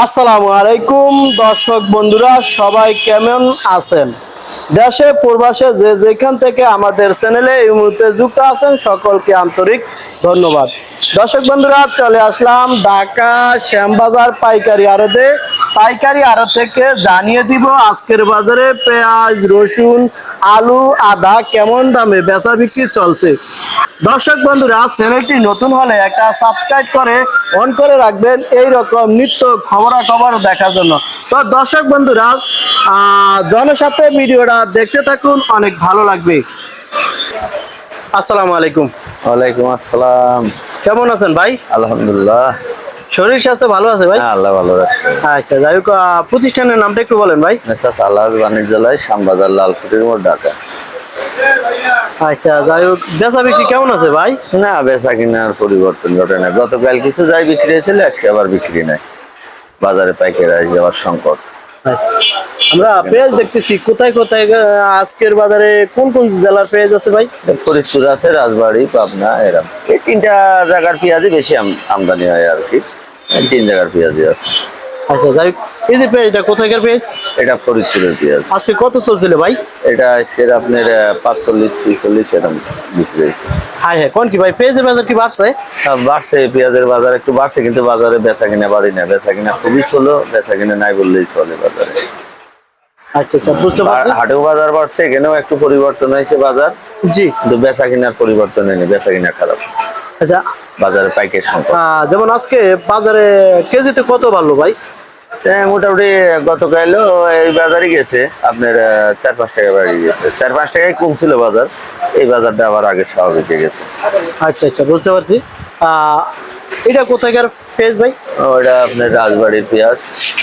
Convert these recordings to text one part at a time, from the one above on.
আসসালামু আলাইকুম, দর্শক বন্ধুরা, সবাই কেমন আছেন? দেশে, প্রবাসে, যে যেখান থেকে আমাদের চ্যানেলে এই মুহূর্তে যুক্ত আছেন, সকলকে আন্তরিক ধন্যবাদ। দর্শক বন্ধুরা, চলে আসলাম ঢাকা শ্যামবাজার পাইকারি আড়তে। পাইকারি আড়ত থেকে জানিয়ে দিব আজকের বাজারে পেঁয়াজ রসুন আলু আদা কেমন দামে বেচা বিক্রি চলছে। দর্শক বন্ধুরা চ্যানেলটি নতুন হলে একটা সাবস্ক্রাইব করে অন করে রাখবেন। এই রকম নিত্য খবরাখবর দেখার জন্য। তো দর্শক বন্ধুরা আহ, জনসাথে ভিডিওটা দেখতে থাকুন অনেক ভালো লাগবে। আসসালামু আলাইকুম। ওয়ালাইকুম আসসালাম। কেমন আছেন ভাই? আলহামদুলিল্লাহ। শরীর স্বাস্থ্য ভালো আছে ভাই? হ্যাঁ, আল্লাহ ভালো রাখছে। আচ্ছা যাই হোক প্রতিষ্ঠানের নামটা একটু বলেন ভাই। মেসাস আলহাজ বাণিজ্যালয় শ্যামবাজার লালকুটির মোড় ঢাকা। আচ্ছা যাই হোক বেচা বিক্রি কেমন আছে ভাই? না বেচা কিনার পরিবর্তন ঘটে না গতকাল কিছু যাই বিক্রি হয়েছিল আজকে আবার বিক্রি নাই। বাজারে পাইকারি যাওয়ার সংকট। আচ্ছা। আমরা পেঁয়াজ দেখতেছি কোথায় কোথায় আজকের বাজারে কোন কোন জেলার পেঁয়াজ আছে ভাই? ফরিদপুর আছে রাজবাড়ি পাবনা এরকম এই তিনটা জায়গার পেঁয়াজই বেশি আম- আমদানি হয় আর কি। তিন জায়গার পেঁয়াজই আছে। আচ্ছা যাই এই যে পেঁয়াজটা কোথায়কার পেঁয়াজ? এটা ফরিদপুরের পেঁয়াজ। আজকে কত চলছিল ভাই? এটা আজকের আপনার পাঁচচল্লিশ ছিচল্লিশ এরকম বিক্রি হয়েছে। হ্যাঁ হ্যাঁ কোন কি ভাই পেঁয়াজের বাজার কি বাড়ছে? বাড়ছে পেঁয়াজের বাজার একটু বাড়ছে কিন্তু বাজারে বেচা কিনা বাড়ি না। বেচা কিনা খুবই ষোলো বেচা কিনা নাই বললেই চলে বাজারে। আচ্ছা আচ্ছা বুঝতে পারছি। হাটেও বাজার বাড়ছে এখানেও একটু পরিবর্তন হয়েছে বাজার। জি। কিন্তু বেচা কিনার পরিবর্তন হয়নি বেচা কিনা খারাপ। আচ্ছা বাজারে পাইকের আহ, যেমন আজকে বাজারে কেজিতে কত ভালো ভাই? মোটামুটি গতকালও এই বাজারই গেছে আপনার চার পাঁচ টাকা বাড়ি গেছে। চার পাঁচ টাকায় কম ছিল বাজার এই বাজারটা আবার আগে স্বাভাবিক হয়ে গেছে। আচ্ছা আচ্ছা বুঝতে পারছি। এটা কোথায়কার পেঁয়াজ ভাই? ওটা আপনার রাজবাড়ির পেঁয়াজ।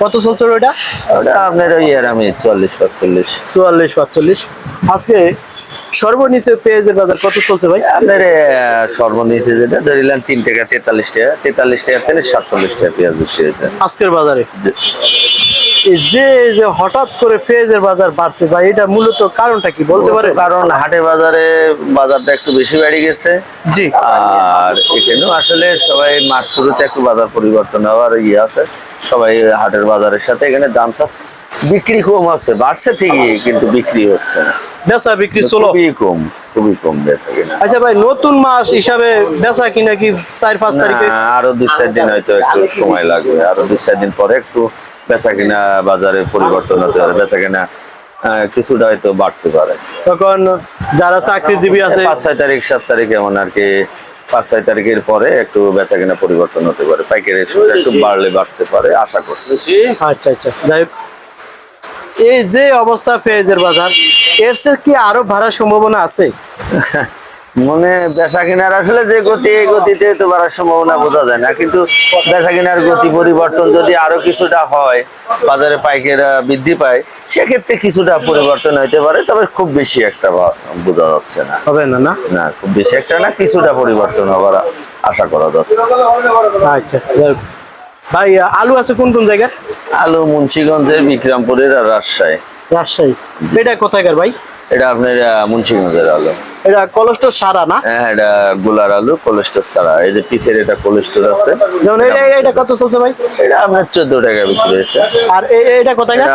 কত চলছে ওটা? ওটা আপনার ওই আর আমি চল্লিশ পাঁচচল্লিশ চুয়াল্লিশ পাঁচচল্লিশ আজকে সর্বনিচে পেঁয়াজের বাজার কত চলছে ভাই? আপনার সর্বনিচে যেটা ধরিলাম তিন টাকা তেতাল্লিশ টাকা তেতাল্লিশ টাকা থেকে সাতচল্লিশ টাকা পেঁয়াজ হয়েছে। আজকের বাজারে? যে- যে হঠাৎ করে পেঁয়াজের বাজার বাড়ছে ভাই এটা মূলত কারণটা কি বলতে পারে কারণ হাটে বাজারে বাজারটা একটু বেশি বেড়ে গেছে। জি। আর এখানেও আসলে সবাই মাস শুরুতে একটু বাজার পরিবর্তন হওয়ার ইয়ে আছে। সবাই হাটের বাজারের সাথে এখানে দাম বিক্রি কম আছে বাড়ছে ঠিকই কিন্তু বিক্রি হচ্ছে না। বেচা বিক্রি চলো খুবই কম খুবই কম বেচা কিনা। আচ্ছা ভাই নতুন মাস হিসাবে বেচা কিনা কি চার পাঁচ তারিখে? আরও দুই চার দিন হয়তো একটু সময় লাগবে। আরও দুই চার দিন পরে একটু বেচা কিনা বাজারে পরিবর্তন হতে পারে। বেচা কিনা কিছুটা হয়তো বাড়তে পারে। তখন যারা চাকরিজীবী আছে পাঁচ ছয় তারিখ সাত তারিখ এমন আর কি পাঁচ ছয় তারিখের পরে একটু বেচা কিনা পরিবর্তন হতে পারে। পাইকারি একটু বাড়লে বাড়তে পারে আশা করছি। আচ্ছা আচ্ছা। যাই এই যে অবস্থা পেঁয়াজের বাজার এর কি আরও বাড়ার সম্ভাবনা আছে? মনে বেচা কেনার আসলে যে গতি এই গতিতে তো বাড়ার সম্ভাবনা বোঝা যায় না। কিন্তু বেচা কেনার গতি পরিবর্তন যদি আরও কিছুটা হয় বাজারে পাইকারি বৃদ্ধি পায় সেক্ষেত্রে কিছুটা পরিবর্তন হইতে পারে তবে খুব বেশি একটা বোঝা যাচ্ছে না। হবে না না? না খুব বেশি একটা না কিছুটা পরিবর্তন হবার আশা করা যাচ্ছে। আচ্ছা। ভাই আলু আছে কোন কোন জায়গায়? আলু মুন্সিগঞ্জের বিক্রমপুরের আর রাজশাহী। রাজশাহী। এটা কোথায়কার ভাই? এটা আপনার মুন্সিগঞ্জের আলু। এটা কলস্টোর সারা না? হ্যাঁ এটা গোলার আলু কোলেস্টোর ছাড়া এই যে পিসের এটা কোলেস্টোর আছে। যেমন এটা এটা কত চলছে ভাই? এটা আপনার চোদ্দ টাকা বিক্রি হয়েছে। আর এটা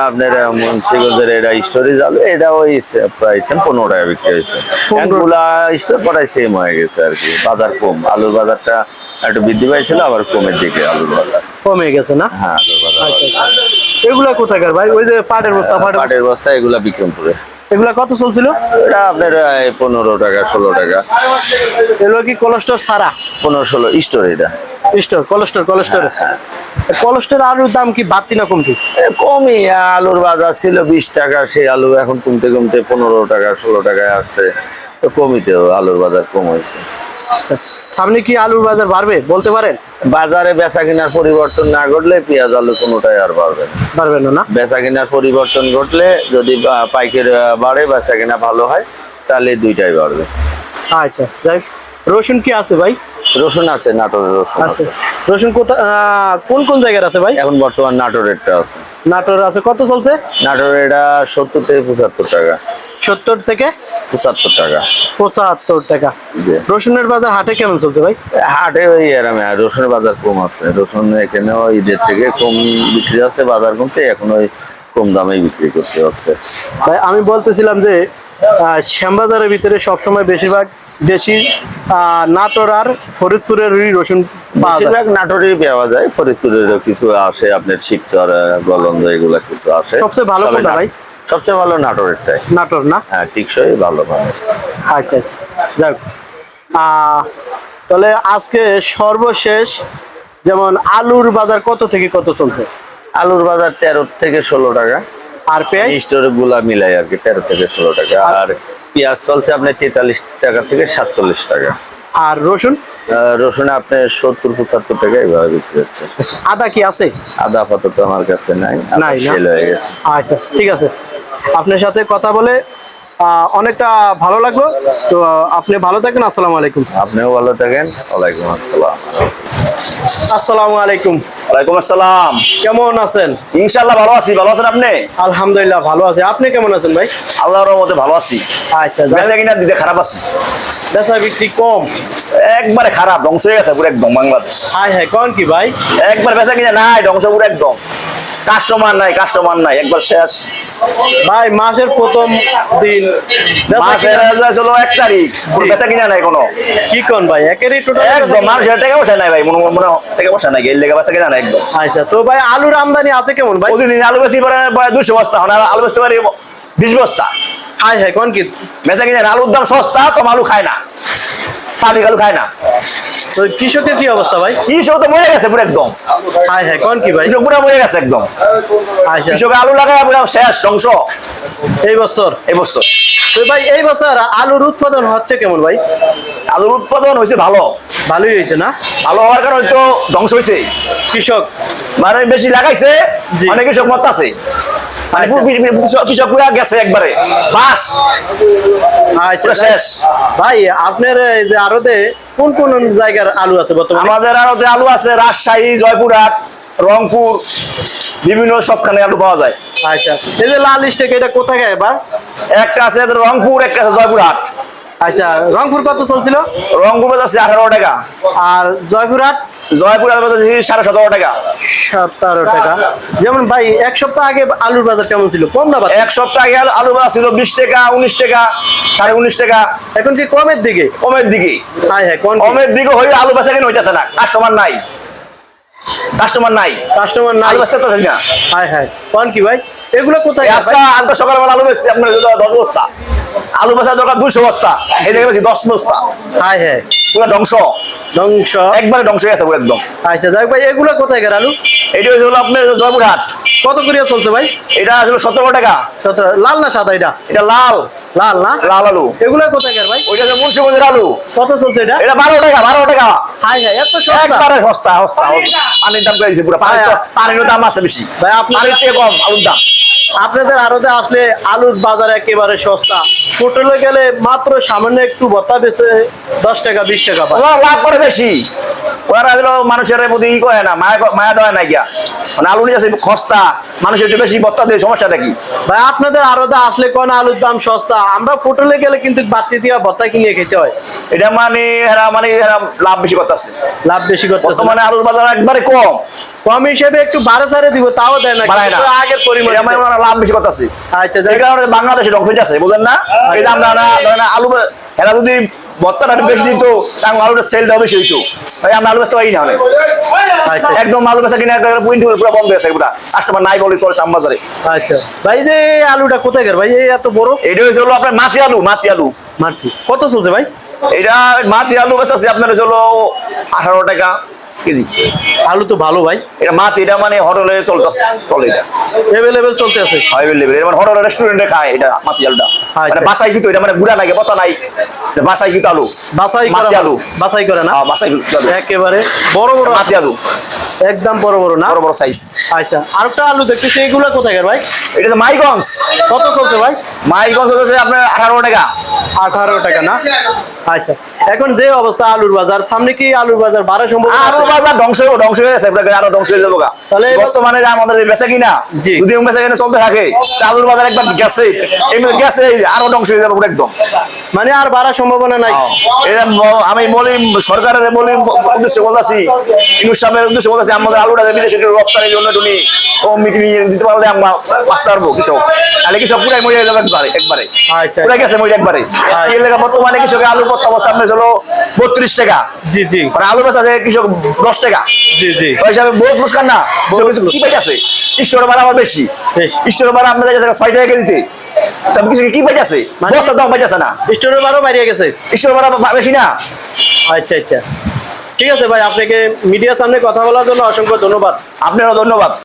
আপনার মুন্সিগঞ্জের এটা স্টোরেজ আলু। এটা ওই টাকা বিক্রি হয়েছে। গুলা স্টোর সেম হয়ে গেছে আর কি। বাজার কম। আলুর বাজারটা একটু বৃদ্ধি পাইছিল আবার কমের দিকে আলুর বাজার। কমে গেছে না? হ্যাঁ আচ্ছা আচ্ছা। এগুলা কোথায়কার ভাই? ওই যে পাটের বস্তা পাটের বস্তা। এগুলা বিক্রমপুরে। এগুলা কত চলছিল? এটা আপনার পনেরো টাকা ষোলো টাকা। এগুলো কি কোলেস্টোর সারা পনেরো ষোলো স্টোর এটা। স্টোর কোলেস্টোর কোলেস্টোর। কোলেস্টোর আলুর দাম কি বাড়তি না কমতি? এ, কমই আলুর বাজার ছিল বিশ টাকা সেই আলু এখন কমতে কমতে পনেরো টাকা ষোলো টাকায় আসছে। তো কমিতেও আলুর বাজার কম হয়েছে। আচ্ছা। সামনে কি আলুর বাজার বাড়বে বলতে পারেন? বাজারে বেচা কেনার পরিবর্তন না ঘটলে পেঁয়াজ আলু কোনোটাই আর বাড়বে বাড়বে না না? বেচা কেনার পরিবর্তন ঘটলে যদি পাইকারি বাড়ে বেচা কেনা ভালো হয় তাহলে দুইটাই বাড়বে। আচ্ছা যাই রসুন কি আছে ভাই? রসুন আছে নাটোরের রসুন আছে আছে। রসুন কোথা কোন কোন জায়গার আছে ভাই? এখন বর্তমান নাটোরেরটা আছে। নাটোর আছে। কত চলছে? নাটোরের এটা সত্তর থেকে পঁচাত্তর টাকা। সত্তর থেকে পঁচাত্তর টাকা। পঁচাত্তর টাকা। রসুনের বাজার হাটে কেমন চলছে ভাই? হাটে ওই এরমে আর রসুনের বাজার কম আছে। রসুন এখানে ওই ঈদের থেকে কম বিক্রি আছে বাজার কমতে এখন ওই কম দামেই বিক্রি করতে হচ্ছে। ভাই আমি বলতেছিলাম যে শ্যামবাজারের ভিতরে সবসময় বেশিরভাগ দেশি আহ, নাটোর আর ফরিদপুরেরই রসুন বেশিরভাগ নাটোরই পাওয়া যায় ফরিদপুরেরও কিছু আসে আপনার শিবচর গলন্দ এগুলা কিছু আসে। সবচেয়ে ভালো কোনটা ভাই? সবচেয়ে ভালো নাটোরেরটাই নাটোর না? হ্যাঁ টিকসই ভালো আচ্ছা আচ্ছা। যাক তাহলে আজকে সর্বশেষ যেমন আলুর বাজার কত থেকে কত চলছে? আলুর বাজার তেরো থেকে ষোলো টাকা। আর পেঁয়াজ? স্টোরগুলা মিলাই আর কি তেরো থেকে ষোলো টাকা। আর পেঁয়াজ চলছে আপনার তেতাল্লিশ টাকা থেকে সাতচল্লিশ টাকা। আর রসুন? রসুন আপনার সত্তর পঁচাত্তর টাকা এইভাবে বিক্রি হচ্ছে। আদা কি আছে? আদা আপাতত আমার কাছে নাই? সেল হয়ে গেছে। আচ্ছা ঠিক আছে। আপনার সাথে কথা বলে অনেকটা ভালো লাগল। তো আপনি ভালো থাকেন আসসালামু আলাইকুম। আপনিও ভালো থাকেন ওয়ালাইকুম আসসালাম। আসসালামু আলাইকুম। ওয়ালাইকুম আসসালাম। কেমন আছেন? ইনশাল্লাহ ভালো আছি ভালো আছেন আপনি? আলহামদুলিল্লাহ ভালো আছে। আপনি কেমন আছেন ভাই? আল্লাহর রহমতে ভালো আছি। আচ্ছা বেচা কিনা দিতে খারাপ আছি। বেচা বিক্রি কম? একবারে খারাপ ধ্বংস হয়ে গেছে পুরো একদম বাংলাদেশ। হাই হ্যাঁ কোন কি ভাই? একবার বেচা কিনা নাই ধ্বংস পুরো একদম। কাস্টমার নাই কাস্টমার নাই একবার শেষ। ভাই মাসের প্রথম দিন। মাসের চলো এক তারিখ। বেচা কিনা নাই কোনো। কি কোন ভাই? একেরই টোটাল একদম টাকা নাই ভাই মনে মনে টাকা নাই বেচা কিনা নাই একদম। আচ্ছা তো ভাই আলুর আমদানি আছে কেমন ভাই? প্রতিদিন আলু বেশি পরে দুশো বস্তা এখন আলু বেচতে পারি বিশ বস্তা। হাই হ্যাঁ কোন কি? বেচা কিনা। আলুর দাম সস্তা তো আলু খায় না। পানি আলু খায় না। তো কৃষকের কি অবস্থা ভাই? কি সব তো মরে গেছে পুরো একদম। হাই হ্যাঁ কোন কি ভাই? কৃষক পুরো মরে গেছে একদম। কৃষক আলু লাগায় পুরো শেষ ধ্বংস। এই বছর? এই বছর। তো ভাই এই বছর আলুর উৎপাদন হচ্ছে কেমন ভাই? আলুর উৎপাদন হয়েছে ভালো। ভালোই হয়েছে না? ভালো হওয়ার কারণে তো ধ্বংস হয়েছে কৃষক? মানে বেশি লাগাইছে। অনেক কৃষক মত আছে মানে আচ্ছা। কৃষক- কৃষক- কৃষক পুরা গেছে একবারে। বাস। আচ্ছা শেষ। ভাই আপনার এই যে আরতে কোন কোন জায়গার আলু আছে বর্তমানে? আমাদের আড়তে আলু আছে রাজশাহী জয়পুরহাট রংপুর বিভিন্ন সবখানে আলু পাওয়া যায়। আচ্ছা। এই যে লাল স্টেক এটা কোথায় এবার? একটা আছে রংপুর একটা আছে জয়পুরহাট। আচ্ছা রংপুর কত চলছিল? রংপুর আছে আঠারো টাকা। আর জয়পুরহাট? জয়পুরহাট আছে সাড়ে সতেরো টাকা। সতেরো টাকা। যেমন ভাই এক সপ্তাহ আগে আলুর বাজার কেমন ছিল? কম না এক সপ্তাহ আগে আলু- আলু বাজার ছিল বিশ টাকা উনিশ টাকা সাড়ে উনিশ টাকা। এখন কি কমের দিকে? কমের দিকে। হ্যাঁ হ্যাঁ কমের দিকে হয়ে আলু বেচা কিনে হইতেছে না? কাস্টমার নাই। কাস্টমার নাই। কাস্টমার নাই। আলু পারতেছি না। হ্যাঁ হ্যাঁ কোন কি ভাই? এগুলো কোথায় আজকে আজকে সকালবেলা আলু বেচছি আপনার দশ বস্তা। আলু বেচার দরকার দুশো বস্তা এই জায়গায় বেশি দশ বস্তা। হ্যাঁ হ্যাঁ। পুরো ধ্বংস। ধ্বংস। একবারে ধ্বংস হয়ে গেছে একদম। আচ্ছা যাই ভাই এগুলো কোথায় গেল আলু? এটা হলো আপনার জয়পুরহাট। কত করিয়া চলছে ভাই? এটা আসলে সতেরো টাকা। সতেরো লাল না সাদা এটা? এটা লাল। লাল না? লাল আলু। এগুলা কোথায় গেল ভাই? ওইটা যে মুন্সিগঞ্জের আলু। কত চলছে এটা? এটা বারো টাকা বারো টাকা। হাই হাই এত সস্তা। একবারে সস্তা সস্তা। পানির দাম। করেছে পুরো। পানির তো- দাম আছে বেশি। ভাই, আপনার- পানির থেকে কম আলুর দাম। আপনাদের আরতে আসলে আলুর বাজার একেবারে সস্তা। হোটেলে গেলে মাত্র সামান্য একটু ভত্তা বেছে দশ টাকা বিশ টাকা ওরা লাভ করে বেশি। ওরা হলো মানুষের প্রতি ই করে না মায়া মায়া দেওয়া নাই গিয়া। মানে আলু নিয়ে মানুষের একটু বেশি বত্তা দেয় সমস্যাটা কি? ভাই আপনাদের আরতে আসলে কোন আলুর দাম সস্তা? আমরা হোটেলে গেলে কিন্তু বাড়তি দিয়ে ভত্তা কিনে খেতে হয়। এটা মানে এরা মানে এরা লাভ বেশি করতেছে। লাভ বেশি করতেছে। বর্তমানে আলুর বাজার একবারে কম। কম হিসেবে একটু বাড়ে সারে দিব তাও দেয় না আগের পরিমাণ। মানে লাভ বেশি করতেছে। আচ্ছা এই কারণে বাংলাদেশে হয়ে যাচ্ছে বুঝেন না? এই যে আমরা আলু এরা যদি বত্তাটা একটু বেশি দিত তাহলে আলুটা সেল দেওয়া বেশি হইতো। তাই আমরা আলু বেচতে পারি না আচ্ছা। একদম আলু বেচা কিনে একটা পুইন্ট পুরো বন্ধ হয়েছে পুরা। কাস্টমার নাই বলে চলে শ্যামবাজারে। আচ্ছা। ভাই যে আলুটা কোথায় গেল? ভাই এত বড়? এটা হয়েছে হলো আপনার মাটি আলু মাটি আলু। মাটি। কত চলছে ভাই? এটা মাটি আলু বেচাছে আপনার হলো আঠারো টাকা। কেজি। আলু তো ভালো ভাই। এটা মাটি এটা মানে হোটেলে চলতেছে। চলে এটা। চলতে আছে। অ্যাভেলেবেল এটা মানে হোটেল রেস্টুরেন্টে খায় এটা মাছি আলুটা। মানে আচ্ছা। বাসাই কিন্তু এটা মানে গুড়া নাকি বসা নাই। বাসাই কিন্তু আলু। করে আলু। বাছাই করে না? হ্যাঁ বাসাই একেবারে বড় বড় মাটি আলু। একদম বড় বড় না? বড় বড় সাইজ আচ্ছা আরেকটা আলু দেখতেছি এগুলো কোথায় ভাই? এটা তো মাইগঞ্জ। কত চলছে ভাই? মাইগঞ্জ হচ্ছে আপনার আঠারো টাকা। আঠারো টাকা না? আচ্ছা। এখন যে অবস্থা আলুর বাজার সামনে কি আলুর বাজার বাড়ার সম্ভাবনা আরও আছে? বাজার ধ্বংস ধ্বংস হয়ে গেছে আরও ধ্বংস হয়ে যাব তাহলে বর্তমানে যে আমাদের বেচা কিনা যদি বেচা কিনা চলতে থাকে চালুর বাজার একবার গেছে এমনি গেছে আরও ধ্বংস হয়ে যাবে একদম। মানে আর বাড়ার সম্ভাবনা নাই। আমি বলি সরকারের বলি উদ্দেশ্যে বলতেছি ইনুস সাহেবের উদ্দেশ্যে বলতেছি আমাদের আলুটা বিদেশে রপ্তানির জন্য তুমি কমিটি নিয়ে দিতে পারলে আমরা বাঁচতে পারব কৃষক। তাহলে কৃষক পুরাই মরে যাবে একবারে একবারে। আচ্ছা। পুরাই গেছে মরে একবারে। এই এলাকা বর্তমানে কৃষকের আলুর পত্তা অবস্থা আপনার হলো বত্রিশ টাকা। জি জি। মানে আলু বেচা যায় কৃষক দশ টাকা। জি জি। ওই হিসাবে বহুত পুরস্কার না। কি পাইতেছে? স্টোরে ভাড়া আমার বেশি। ভাড়া কাছে ছয় টাকা কেজিতে তবে কিছু কি পাইতেছে? মানে- বস্তার দাম পাইতেছে না। স্টোরের বাড়িয়ে গেছে। স্টোরে ভাড়া বেশি না। আচ্ছা আচ্ছা। ঠিক আছে ভাই আপনাকে মিডিয়ার সামনে কথা বলার জন্য অসংখ্য ধন্যবাদ। আপনারও ধন্যবাদ।